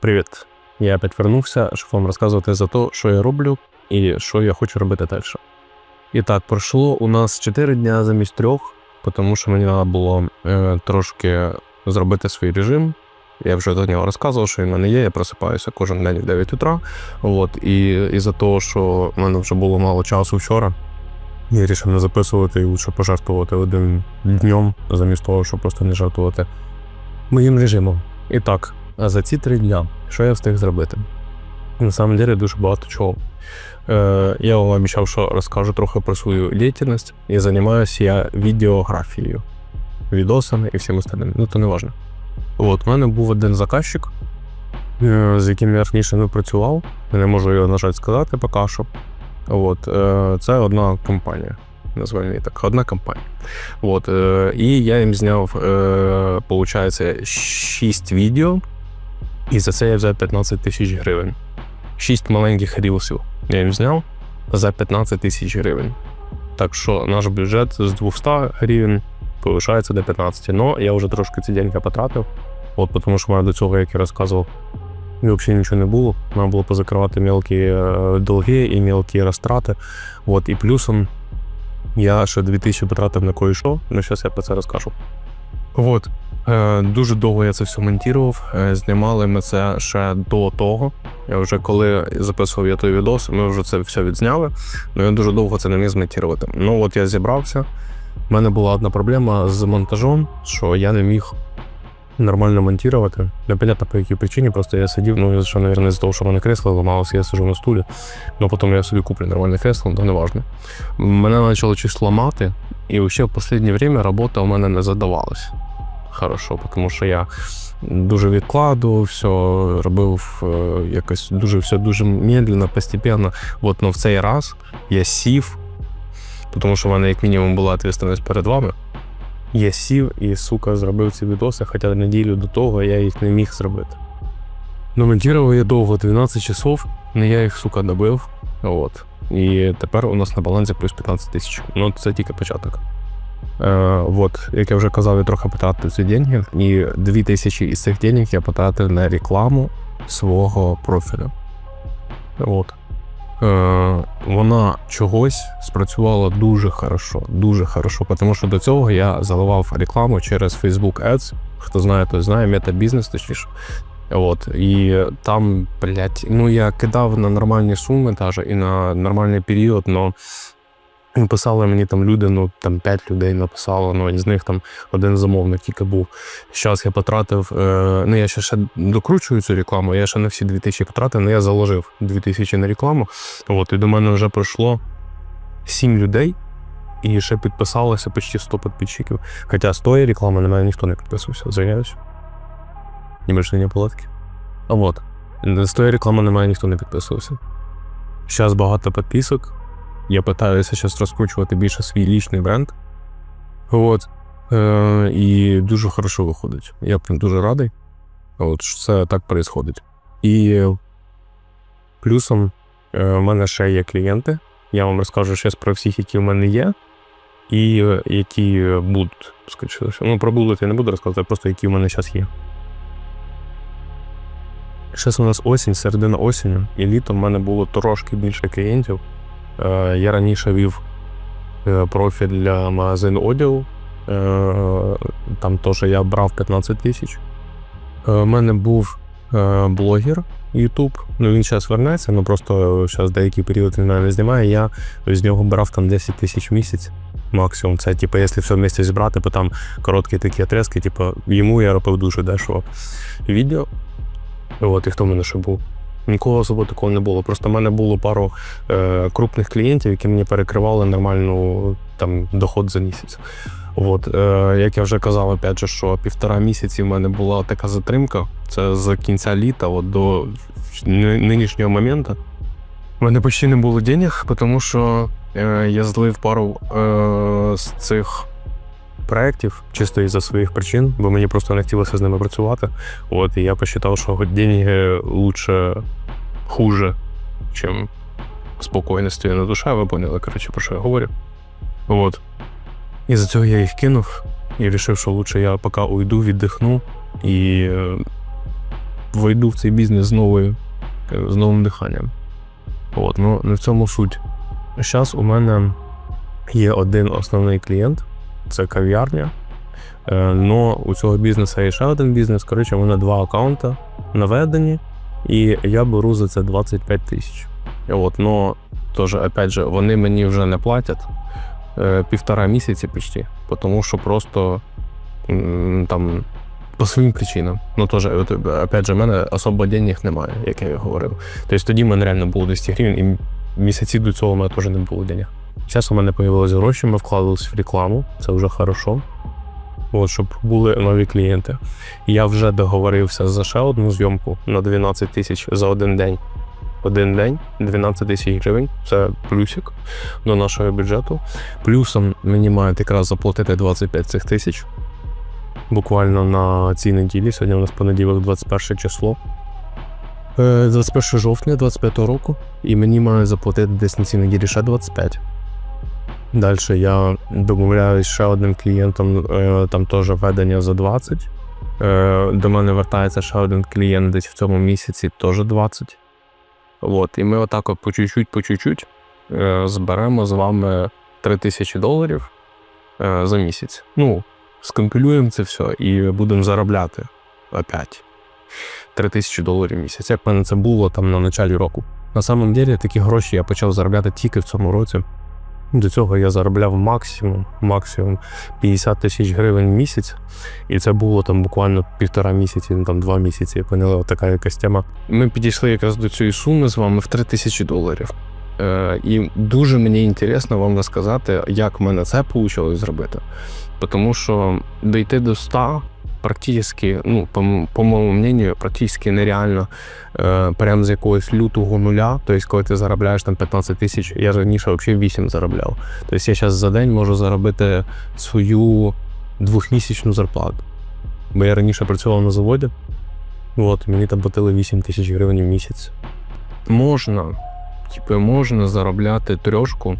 Привіт! Я опять вернувся, щоб вам розказувати за те, що я роблю і що я хочу робити далі. І так, пройшло у нас 4 дня замість трьох, тому що мені треба було е, трошки зробити свій режим. Я вже до нього розказував, що він в мене є. Я просипаюся кожен день в 9 утра. От, і із-за того, що в мене вже було мало часу вчора, я вирішив не записувати і лучше пожертвувати одним днем, замість того, щоб просто не жартувати моїм режимом. І так, а за ці три дня, що я встиг зробити? На самом деле дуже багато чого. Е, я вам обіцяв, що розкажу трохи про свою діяльність. І займаюся я відеографією, відосами і всім остальним. Ну, то не важно. От, у мене був один заказчик, е, з яким я раніше не працював. Я не можу його, на жаль, сказати поки що. От, е, це одна компанія. Назвемо її так, одна компанія. От, е, і я їм зняв, е, виходить, 6 відео, і за це я взяв 15 тисяч гривень. 6 маленьких рілсів я їм зняв за 15 тисяч гривень. Так що наш бюджет з 200 гривень повишається до 15. Ну, я вже трошки ці деньги потратив. От, тому що в мене до цього, як я розказував, взагалі нічого не було. Треба було позакривати мелкі е, долги і мелкі розтрати. От, і плюсом я ще 2000 потратив на кое-що, ну зараз я про це розкажу. От. Е, дуже довго я це все монтував. Е, знімали ми це ще до того. Я вже коли записував я той відос, ми вже це все відзняли. Ну я дуже довго це не міг змонтувати. Ну от я зібрався. У мене була одна проблема з монтажом, що я не міг нормально монтувати. Непонятно по якій причині, просто я сидів, ну, що, мабуть, з того, що в мене кресло ламалося, я сижу на стулі. Ну потім я собі куплю нормальне кресло, то не важно. Мене почало щось ламати, і ще в останнє время робота у мене не задавалась хорошо, тому що я дуже відкладував, все робив е, якось дуже все дуже медленно, постепенно. От, но в цей раз я сів, тому що в мене як мінімум була відповідальність перед вами. Я сів і, сука, зробив ці відоси, хоча неділю до того я їх не міг зробити. Ну, монтував я довго 12 часов, але я їх, сука, добив. От. І тепер у нас на балансі плюс 15 тисяч. Ну, це тільки початок. Е, вот, як я вже казав, я трохи потратив ці деньги, і 2000 із цих денег я потратив на рекламу свого профілю. От. Е, вона чогось спрацювала дуже хорошо, дуже хорошо, тому що до цього я заливав рекламу через Facebook Ads. Хто знає, той знає, метабізнес, точніше. От, і там, блядь, ну я кидав на нормальні суми, теж і на нормальний період, але Писали мені там люди, ну там 5 людей написало, ну із них там один замовник тільки був. Зараз я потратив, е, ну я ще ще докручую цю рекламу, я ще не всі 2000 потратив, але я заложив 2000 на рекламу. От, і до мене вже пройшло 7 людей, і ще підписалося почти 100 підписчиків. Хоча з тої реклами на мене ніхто не підписувався, звиняюсь. Німешні палатки. А от. З тої реклами на мене ніхто не підписувався. Зараз багато підписок. Я питаюся зараз розкручувати більше свій лічний бренд. От. Е, І дуже хорошо виходить. Я прям дуже радий. От що це так відбувається. І плюсом е, в мене ще є клієнти. Я вам розкажу зараз про всіх, які в мене є, і е, які будуть. Скоріше. Ну, про будуть я не буду розказувати, просто які в мене зараз є. Зараз у нас осінь, середина осінню, і літом в мене було трошки більше клієнтів. Е, Я раніше вів е, профіль для магазину одягу. Е, Там теж я брав 15 тисяч. У мене був блогер YouTube. Ну він зараз вернеться, ну просто зараз деякий період він не знімає. Я з нього брав там 10 тисяч в місяць. Максимум. Це, типу, якщо все вместе зібрати, бо там короткі такі отрезки, типу, йому я робив дуже дешево відео. От, і хто в мене ще був? Нікого особо такого не було. Просто в мене було пару е, крупних клієнтів, які мені перекривали нормальну там доход за місяць. От, е, як я вже казав, опять же, що півтора місяці в мене була така затримка. Це з кінця літа от до нинішнього моменту. У мене почти не було денег, тому що е, я злив пару е, з цих проєктів чисто із-за своїх причин, бо мені просто не хотілося з ними працювати. От, і я посчитав, що деньги лучше хуже, чим спокійність на душа, ви поняли, коротше, про що я говорю. От. І за цього я їх кинув і вирішив, що лучше я поки уйду, віддихну і е, вийду в цей бізнес з новою, з новим диханням. От, ну не в цьому суть. Зараз у мене є один основний клієнт це кав'ярня. Но у цього бізнесу є ще один бізнес. Коротше, у мене два аккаунти наведені, і я беру за це 25 тисяч. От, но теж, опять же, вони мені вже не платять е, півтора місяці почти, тому що просто там по своїм причинам. Ну теж, опять же, в мене особо денег немає, як я і говорив. Тобто тоді в мене реально було 200 гривень, і місяці до цього в мене теж не було денег. Зараз у мене з'явилися гроші, ми вкладалися в рекламу, це вже хорошо. От, щоб були нові клієнти. Я вже договорився за ще одну зйомку на 12 тисяч за один день. Один день 12 тисяч гривень це плюсик до нашого бюджету. Плюсом мені мають якраз заплатити 25 цих тисяч. Буквально на цій неділі. Сьогодні у нас понеділок, 21 число. Е, 21 жовтня 25 року. І мені мають заплатити десь на цій неділі ще 25. Далі я домовляюсь ще одним клієнтом, е, там теж ведення за 20. Е, До мене вертається ще один клієнт десь в цьому місяці, теж 20. От, і ми отак от по чуть-чуть, по чуть-чуть е, зберемо з вами 3 тисячі доларів за місяць. Ну, скомпілюємо це все і будемо заробляти опять 3 тисячі доларів в місяць. Як в мене це було там на початку року. На самом деле такі гроші я почав заробляти тільки в цьому році. До цього я заробляв максимум, максимум 50 тисяч гривень в місяць, і це було там буквально півтора місяці, ну, там два місяці. Поняли, така якась тема. Ми підійшли якраз до цієї суми з вами в 3 тисячі доларів. Е, і дуже мені інтересно вам розказати, як в мене це вийшло зробити. Тому що дійти до 100 практично, ну, по, по моєму мнению, практично нереально е, прям з якогось лютого нуля. Тобто, коли ти заробляєш там 15 тисяч, я раніше взагалі 8 заробляв. Тобто я зараз за день можу заробити свою двохмісячну зарплату. Бо я раніше працював на заводі, от, мені там платили 8 тисяч гривень в місяць. Можна, типу, можна заробляти трьошку,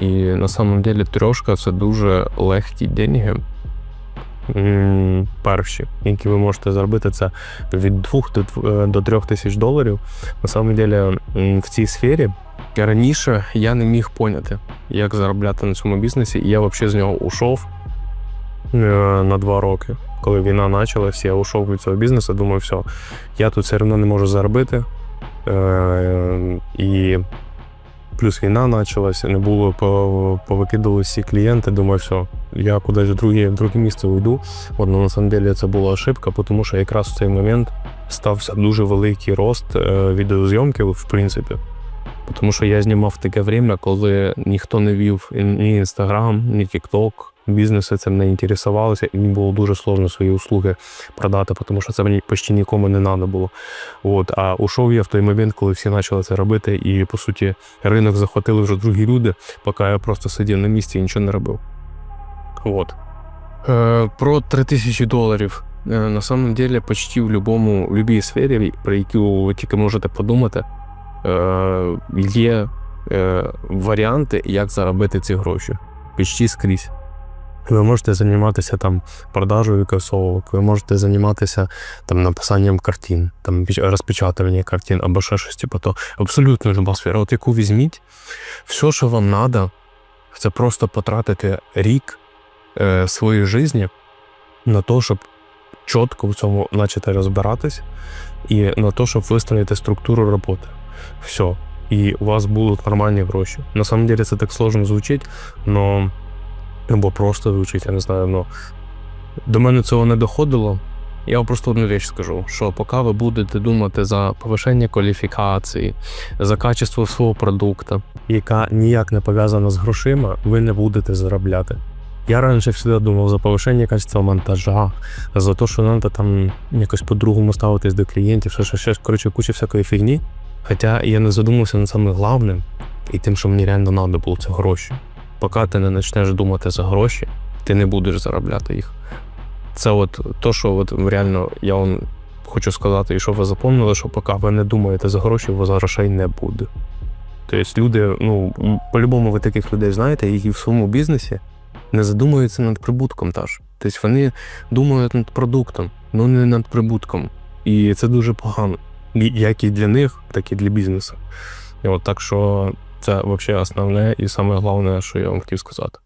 і на самом деле трьошка це дуже легкі деньги. Перші, які ви можете заробити, це від 2 до, дв- е, 3 тисяч доларів. На самом деле в цій сфері раніше я не міг поняти, як заробляти на цьому бізнесі, і я взагалі з нього ушов е, на два роки. Коли війна почалась, я ушов від цього бізнесу, думаю, все, я тут все одно не можу заробити. Е, і плюс війна почалася, не було, повикидали всі клієнти. Думаю, все, я кудись в друге, в друге місце уйду. От, ну, на самом деле це була ошибка, тому що якраз в цей момент стався дуже великий рост е, відеозйомки, в принципі. Тому що я знімав таке время, коли ніхто не вів ні Інстаграм, ні Тікток. Бізнеси цим не інтересувалися, і мені було дуже сложно свої услуги продати, тому що це мені почти нікому не треба було. От, а ушов я в той момент, коли всі почали це робити, і по суті ринок захватили вже другі люди, поки я просто сидів на місці і нічого не робив. От. Е, про 3000 доларів. Е, на самом деле, почти в любому, в будь-якій сфері, про яку ви тільки можете подумати, е, є е, варіанти, як заробити ці гроші. Почти скрізь. Ви можете займатися там продажею кросовок, ви можете займатися там написанням картин, там розпечатуванням картин або ще щось, типу то абсолютно люба сфера. От яку візьміть, все, що вам треба, це просто потратити рік е, своєї житті на те, щоб чітко в цьому почати розбиратись, і на те, щоб вистроїти структуру роботи. Все. І у вас будуть нормальні гроші. На самом деле це так сложно звучить, но або просто звучить, я не знаю, но до мене цього не доходило. Я вам просто одну річ скажу: що поки ви будете думати за повишення кваліфікації, за качество свого продукту, яка ніяк не пов'язана з грошима, ви не будете заробляти. Я раніше завжди думав за повищення качества монтажа, за те, що треба там якось по-другому ставитись до клієнтів, ще, ще, ще, коротше, куча всякої фігні. Хоча я не задумався над самим головним і тим, що мені реально треба було це гроші. Поки ти не почнеш думати за гроші, ти не будеш заробляти їх. Це от то, що от реально я вам хочу сказати, і що ви запомнили, що поки ви не думаєте за гроші, у вас грошей не буде. Тобто люди, ну, по-любому ви таких людей знаєте, які в своєму бізнесі не задумуються над прибутком теж. Тобто вони думають над продуктом, ну не над прибутком. І це дуже погано. Як і для них, так і для бізнесу. І от так що це взагалі основне і саме головне, що я вам хотів сказати.